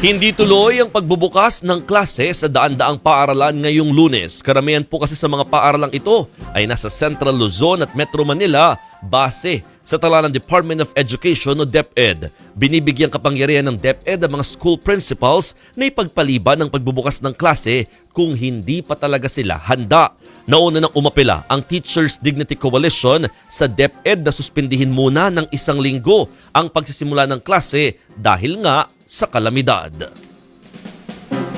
Hindi tuloy ang pagbubukas ng klase sa daan-daang paaralan ngayong lunes. Karamihan po kasi sa mga paaralang ito ay nasa Central Luzon at Metro Manila base sa tala ng Department of Education o DepEd. Binibigyang kapangyarihan ng DepEd ang mga school principals na ipagpaliban ng pagbubukas ng klase kung hindi pa talaga sila handa. Nauna nang umapela ang Teachers Dignity Coalition sa DepEd na suspindihin muna ng isang linggo ang pagsisimula ng klase dahil nga sa kalamidad.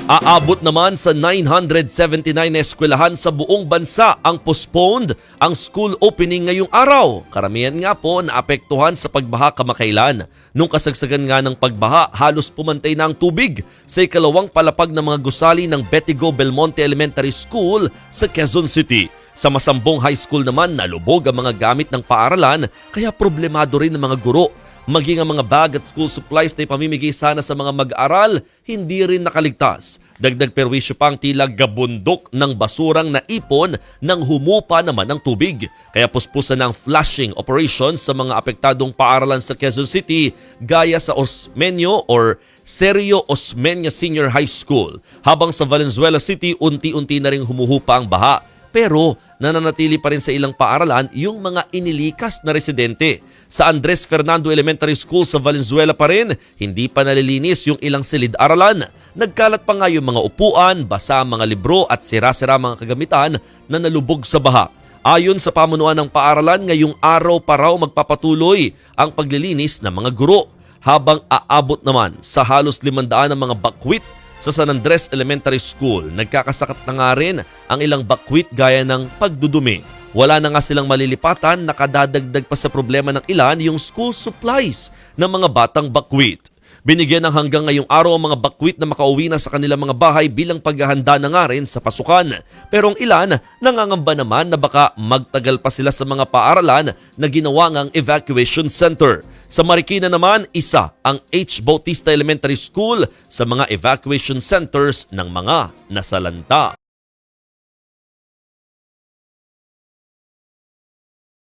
Aabot naman sa 979 na eskwelahan sa buong bansa ang postponed ang school opening ngayong araw. Karamihan nga po naapektuhan sa pagbaha kamakailan. Nung kasagsagan nga ng pagbaha, halos pumantay na ang tubig sa ikalawang palapag ng mga gusali ng Betigo Belmonte Elementary School sa Quezon City. Sa Masambong High School naman, nalubog ang mga gamit ng paaralan kaya problemado rin ang mga guro maging ang mga bag at school supplies na ipamimigay sana sa mga mag-aral, hindi rin nakaligtas. Dagdag perwisyo pang tila gabundok ng basurang naipon nang humupa naman ng tubig. Kaya puspusan ng flushing operations sa mga apektadong paaralan sa Quezon City gaya sa Osmeño or Sergio Osmeña Senior High School. Habang sa Valenzuela City, unti-unti na rin humuhupa ang baha pero nananatili pa rin sa ilang paaralan yung mga inilikas na residente. Sa Andres Fernando Elementary School sa Valenzuela pa rin, hindi pa nalilinis yung ilang silid-aralan. Nagkalat pa nga yung mga upuan, basa mga libro at sira-sira mga kagamitan na nalubog sa baha. Ayon sa pamunuan ng paaralan, ngayong araw pa raw magpapatuloy ang paglilinis ng mga guro habang aabot naman sa halos limandaan ng mga bakwit sa San Andres Elementary School. Nagkakasakat na nga rin ang ilang bakwit gaya ng pagdudumi. Wala na nga silang malilipatan, nakadadagdag pa sa problema ng ilan yung school supplies ng mga batang bakwit. Binigyan ng hanggang ngayong araw ang mga bakwit na makauwi na sa kanilang mga bahay bilang paghahanda na nga rin sa pasukan. Pero ang ilan, nangangamba naman na baka magtagal pa sila sa mga paaralan na ginawa ngang evacuation center. Sa Marikina naman, isa ang H. Bautista Elementary School sa mga evacuation centers ng mga nasalanta.